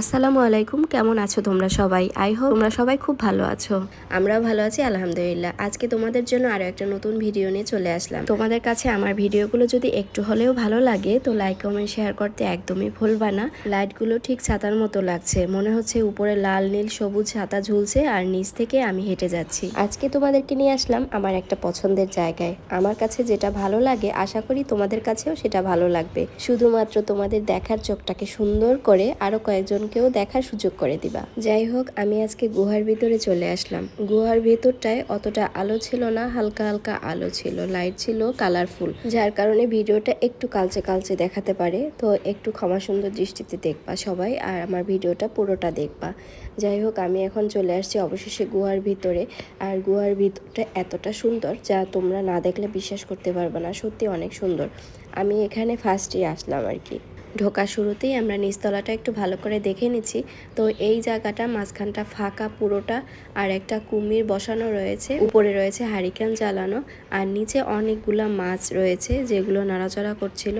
আসসালামু আলাইকুম, কেমন আছো তোমরা সবাই? আই হোপ তোমরা সবাই খুব ভালো আছো। আমরাও ভালো আছি, আলহামদুলিল্লাহ। আজকে তোমাদের জন্য আরও একটা নতুন ভিডিও নিয়ে চলে আসলাম। তোমাদের কাছে আমার ভিডিওগুলো যদি একটু হলেও ভালো লাগে, তো লাইক কমেন্ট শেয়ার করতে একদমই ভুলবা না। লাইটগুলো ঠিক ছাতার মতো লাগছে। মনে হচ্ছে উপরে লাল, নীল, সবুজ ছাতা ঝুলছে আর নিচ থেকে আমি হেঁটে যাচ্ছি। আজকে তোমাদেরকে নিয়ে আসলাম আমার একটা পছন্দের জায়গায়। আমার কাছে যেটা ভালো লাগে, আশা করি তোমাদের কাছেও সেটা ভালো লাগবে। শুধুমাত্র তোমাদের দেখার চোখটাকে সুন্দর করে আরও কয়েকজনকেও দেখার সুযোগ করে দিবা। যাই হোক, আমি আজকে গুহার ভিতরে চলে আসলাম। গুহার ভেতরটায় অতটা আলো ছিল না, হালকা হালকা আলো ছিল, লাইট ছিল কালারফুল। যার কারণে ভিডিওটা একটু কালচে কালচে দেখাতে পারে। তো একটু ক্ষমা সুন্দর দৃষ্টিতে দেখবা সবাই, আর আমার ভিডিওটা পুরোটা দেখবা। যাই হোক, আমি এখন চলে আসছি অবশেষে গুহার ভিতরে। আর গুহার ভিতরটা এতটা সুন্দর যা তোমরা না দেখলে বিশ্বাস করতে পারবে না। সত্যি অনেক সুন্দর। আমি এখানে ফার্স্টে আসলাম আর কি। ঢোকা শুরুতেই আমরা নিচতলাটা একটু ভালো করে দেখে নিচ্ছি। তো এই জায়গাটা মাঝখানটা ফাঁকা পুরোটা আর একটা কুমির বসানো রয়েছে। উপরে রয়েছে হারিকেন জ্বালানো আর নিচে অনেকগুলা মাছ রয়েছে যেগুলো নাড়াচড়া করছিল।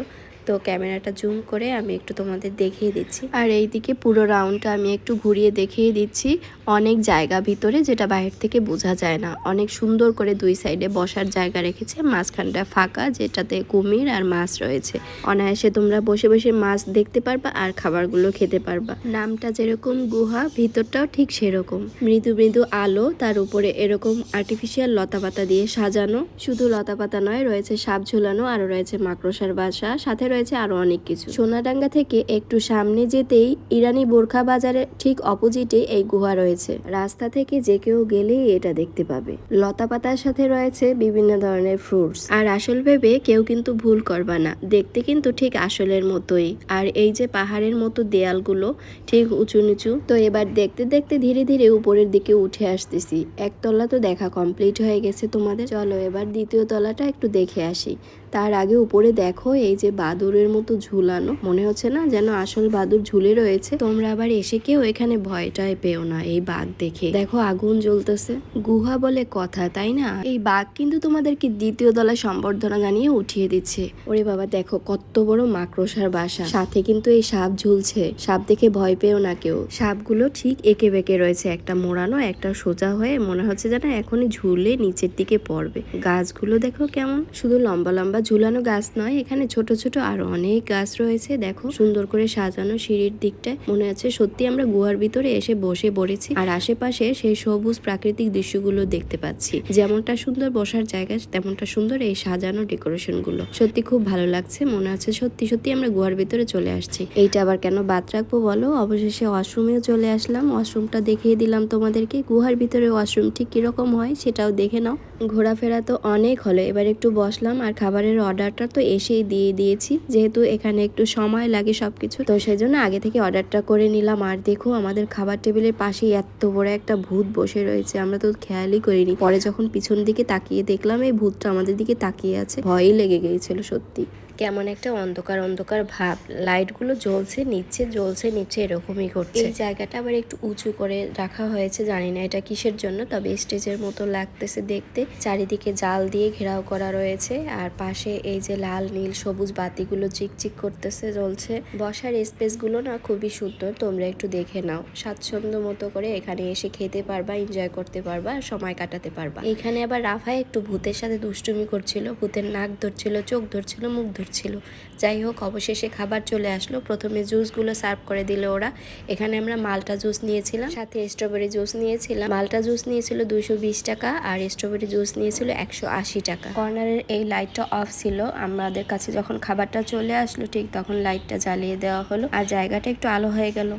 তো ক্যামেরাটা জুম করে আমি একটু তোমাদের দেখিয়ে দিচ্ছি। আর এইদিকে পুরো রাউন্ডটা আমি একটু ঘুরিয়ে দেখিয়ে দিচ্ছি। অনেক জায়গা ভিতরে যেটা বাইরে থেকে বোঝা যায় না। অনেক সুন্দর করে দুই সাইডে বসার জায়গা রেখেছে। মাঝখানটা ফাঁকা, যেটাতে কুমির আর মাছ রয়েছে। অনায়াসে তোমরা বসে বসে মাছ দেখতে পারবা আর খাবারগুলো খেতে পারবা। নামটা যেরকম গুহা, ভিতরটাও ঠিক সেরকম। মৃদু মৃদু আলো তার উপরে এরকম আর্টিফিশিয়াল লতাপাতা দিয়ে সাজানো। শুধু লতাপাতা নয়, রয়েছে সাপ ঝুলানো, আর রয়েছে মাকড়সার বাসা। সাথে রয়েছে আরও অনেক কিছু। সোনাডাঙ্গা থেকে একটু সামনে যেতেই ইরানি বোরখা বাজারের ঠিক অপোজিটে এই গুহা রয়েছে। রাস্তা থেকে যে কেউ গেলেই এটা দেখতে পাবে। লতা পাতার সাথে রয়েছে বিভিন্ন ধরনের ফ্রুটস আর আসল ভেবে কেউ কিন্তু ভুল করবা না। দেখতে কিন্তু ঠিক আসলের মতোই। আর এই যে পাহাড়ের মতো দেয়ালগুলো ঠিক উঁচু নিচু। তো এবার দেখতে দেখতে ধীরে ধীরে উপরের দিকে উঠে আসতেছি। একতলা তো দেখা কমপ্লিট হয়ে গেছে তোমাদের। চলো এবার দ্বিতীয় তলাটা একটু দেখে আসি। তার আগে উপরে দেখো, এই যে বাদুরের মতো ঝুলানো। মনে হচ্ছে না যেন আসল বাদুর ঝুলে রয়েছে। তোমরা আবার এসে কেউ এখানে ভয়টাই পেও না এই বাঘ দেখে। দেখো আগুন জ্বলতেছে। গুহা বলে কথা, তাই না? এই বাঘ কিন্তু তোমাদেরকে দ্বিতীয় তলায় সম্বর্ধনা জানিয়ে উঠিয়ে দিচ্ছে। ওরে বাবা, দেখো কত বড় মাকড়সার বাসা। সাথে কিন্তু এই সাপ ঝুলছে। সাপ দেখে ভয় পেও না কেউ। সাপগুলো ঠিক একে বেঁকে রয়েছে। একটা মোড়ানো, একটা সোজা হয়ে মনে হচ্ছে যেন এখনই ঝুলে নিচের দিকে পড়বে। গাছগুলো দেখো কেমন? শুধু লম্বা লম্বা ঝুলানো গাছ নয়, এখানে ছোট ছোট আরও অনেক গাছ রয়েছে, দেখো। সুন্দর করে সাজানো সিঁড়ির দিকটায়। মনে আছে সত্যি আমরা গুহার ভিতরে এসে বসে পড়েছি, আর আশেপাশে সেই সবুজ প্রাকৃতিক দৃশ্যগুলো দেখতে পাচ্ছি। যেমনটা সুন্দর বসার জায়গা, তেমনটা সুন্দর এই সাজানো ডেকোরেশনগুলো সত্যি খুব ভালো লাগছে, মনে হচ্ছে সত্যি সত্যি আমরা গুহার ভিতরে চলে আসছি। এইটা আবার কেন বাদ রাখব বলো? অবশেষে ওয়াশরুমেও চলে আসলাম, ওয়াশরুমটা দেখিয়ে দিলাম তোমাদেরকে। গুহার ভিতরে ওয়াশরুম ঠিক কীরকম হয় সেটাও দেখে নাও। ঘোরাফেরা তো অনেক হলো, এবার একটু বসলাম আর খাবারের অর্ডারটা তো এসেই দিয়ে দিয়েছি। যেহেতু এখানে একটু সময় লাগে সবকিছু, তো সেই জন্য আগে থেকে অর্ডারটা করে নিলাম। আর দেখো, আমাদের খাবার টেবিলের পাশেই এত বড় একটা ভূত বসে রয়েছে। আমরা তো খেয়ালই করিনি। পরে যখন পিছন দিকে তাকিয়ে দেখলাম, এই ভূতটা আমাদের দিকে তাকিয়ে আছে। ভয়ই লেগে গিয়েছিল, সত্যি। কেমন একটা অন্ধকার অন্ধকার ভাব। লাইটগুলো জ্বলছে, নিচ্ছে জ্বলছে, নিচ্ছে, এরকমই করছে এই জায়গাটা আবার একটু উঁচু করে রাখা হয়েছে, জানি না এটা কিসের জন্য, তবে স্টেজের মতো লাগতেছে দেখতে। চারিদিকে জাল দিয়ে ঘেরাও করা রয়েছে। আর পাশে এই যে লাল, নীল, সবুজ বাতিগুলো চিকচিক করতেছে, জ্বলছে। বসার স্পেসগুলো না খুবই সুন্দর, তোমরা একটু দেখে নাও। স্বাচ্ছন্দ্য মতো করে এখানে এসে খেতে পারবা এনজয় করতে পারবা, সময় কাটাতে পারবা। এখানে আবার রাফায় একটু ভূতের সাথে দুষ্টুমি করছিল, ভূতের নাক ধরছিল, চোখ ধরছিল, মুখ ধরছিল। যাই হোক, অবশেষে খাবার চলে আসলো। প্রথমে জুসগুলো সার্ভ করে দিল ওরা। এখানে আমরা মালটা জুস নিয়েছিলাম, সাথে স্ট্রবেরি জুস নিয়েছিলাম। মালটা জুস নিয়েছিল বিশ টাকা আর স্ট্রবেরি জুস নিয়েছিল একশো আশি টাকা। কর্নারের এই লাইটটা অফ ছিল, আমাদের কাছে যখন খাবারটা চলে আসলো, ঠিক তখন লাইটটা জ্বালিয়ে দেওয়া হলো আর জায়গাটা একটু আলো হয়ে গেল।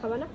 খাবা না?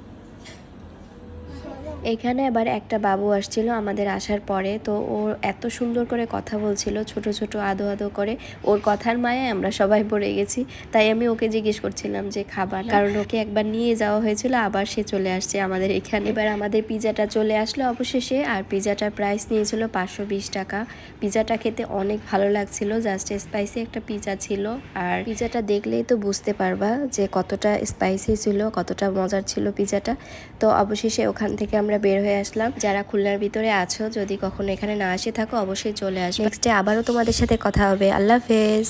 এখানে আবার একটা বাবু আসছিল আমাদের আসার পরে, তো ও এত সুন্দর করে কথা বলছিল, ছোট ছোট আদো আদো করে। ওর কথার মায়ে আমরা সবাই পড়ে গেছি। তাই আমি ওকে জিজ্ঞেস করছিলাম যে, খাবার? কারণ ওকে একবার নিয়ে যাওয়া হয়েছিল, আবার সে চলে আসছে আমাদের এখানে। এবার আমাদের পিজাটা চলে আসলো অবশেষে, আর পিজাটার প্রাইস নিয়েছিল পাঁচশো বিশ টাকা। পিজাটা খেতে অনেক ভালো লাগছিল জাস্ট স্পাইসি একটা পিজা ছিল। আর পিজাটা দেখলেই তো বুঝতে পারবা যে কতটা স্পাইসি ছিল, কতটা মজার ছিল পিজাটা তো অবশেষে ওখান থেকে আমরা বের হয়ে আসলাম। যারা খুলনার ভিতরে আছো, যদি কখনো এখানে না আসে থাকো, অবশ্যই চলে আসবে। নেক্সটে আবারও তোমাদের সাথে কথা হবে। আল্লাহ হাফেজ।